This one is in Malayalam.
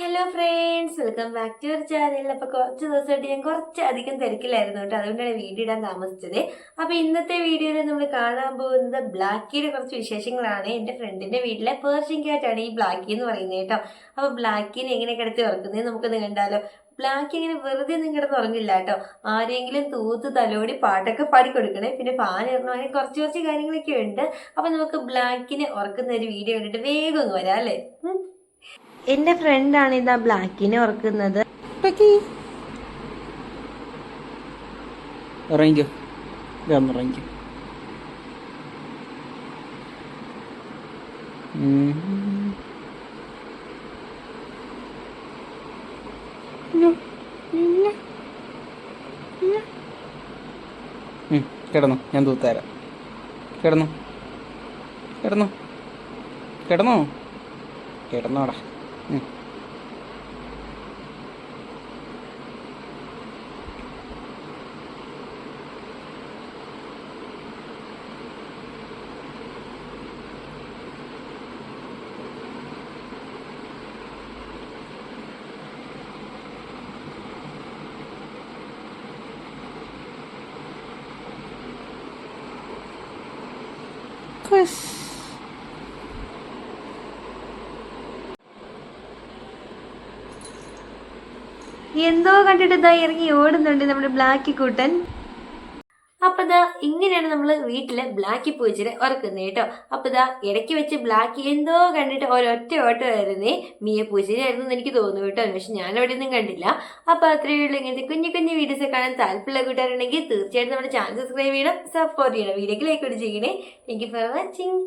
Hello friends welcome back to your channel അപ്പോൾ കുറച്ച് ദിവസമായിട്ട് ഞാൻ കുറച്ചധികം തിരക്കിലായിരുന്നു കേട്ടോ. അതുകൊണ്ടാണ് വീഡിയോ ഇടാൻ താമസിച്ചത്. അപ്പോൾ ഇന്നത്തെ വീഡിയോയിൽ നമ്മൾ കാണാൻ പോകുന്നത് ബ്ലാക്കിയുടെ കുറച്ച് വിശേഷങ്ങളാണ്. എന്റെ ഫ്രണ്ടിന്റെ വീട്ടിലെ പേർഷ്യൻ ക്യാറ്റാണ് ഈ ബ്ലാക്കി എന്ന് പറയുന്നത് കേട്ടോ. അപ്പോൾ ബ്ലാക്കിനെ എങ്ങനെ കിടത്തി ഉറക്കുന്നത് നമുക്കൊന്ന് കണ്ടാലോ. ബ്ലാക്ക് ഇങ്ങനെ വെറുതെ ഒന്നും കിടന്ന് ഉറങ്ങില്ല കേട്ടോ. ആരെങ്കിലും തൂത്ത് തലോടി പാട്ടൊക്കെ പാടിക്കൊടുക്കണേ. പിന്നെ ഫാൻ ഇറങ്ങണം അങ്ങനെ കുറച്ച് കുറച്ച് കാര്യങ്ങളൊക്കെ ഉണ്ട്. അപ്പോൾ നമുക്ക് ബ്ലാക്കിനെ ഉറക്കുന്ന ഒരു വീഡിയോ കണ്ടിട്ട് വേഗം ഒന്ന് വരാം അല്ലേ. എന്റെ ഫ്രണ്ടാണ് ഇതാ ബ്ലാക്കിനെ ഇറങ്ങിക്കോ ഇറങ്ങിക്കോ. ഉം, കിടന്നു. ഞാൻ തൂത്തുതരാം. കിടന്നു. കിടന്നു. കിടന്നോ. കിടന്നോടാ. うん。クリス എന്തോ കണ്ടിട്ട് ഇതാ ഇറങ്ങി ഓടുന്നുണ്ട് നമ്മുടെ ബ്ലാക്കി കൂട്ടൻ. അപ്പൊ ഇതാ ഇങ്ങനെയാണ് നമ്മൾ വീട്ടിലെ ബ്ലാക്കി പൂച്ചനെ ഉറക്കുന്നത് കേട്ടോ. അപ്പൊ ഇതാ ഇടയ്ക്ക് വെച്ച് ബ്ലാക്കി എന്തോ കണ്ടിട്ട് ഒരൊറ്റ ഓട്ടമായിരുന്നേ മിയ ആയിരുന്നു എന്ന് എനിക്ക് തോന്നുന്നു കേട്ടോ. പക്ഷെ ഞാൻ അവിടെ ഒന്നും കണ്ടില്ല. അപ്പൊ അത്രയേ ഉള്ളൂ ഇങ്ങനത്തെ കുഞ്ഞു കുഞ്ഞു വീഡിയോസ് കാണാൻ താല്പര്യമുള്ള കൂട്ടുകാരുണ്ടെങ്കിൽ തീർച്ചയായിട്ടും നമ്മുടെ ചാനൽ സബ്സ്ക്രൈബ് ചെയ്യണം സപ്പോർട്ട് ചെയ്യണം വീഡിയോക്ക് ലൈക്ക് ചെയ്യണേ താങ്ക് യു ഫോർ വാച്ചിങ്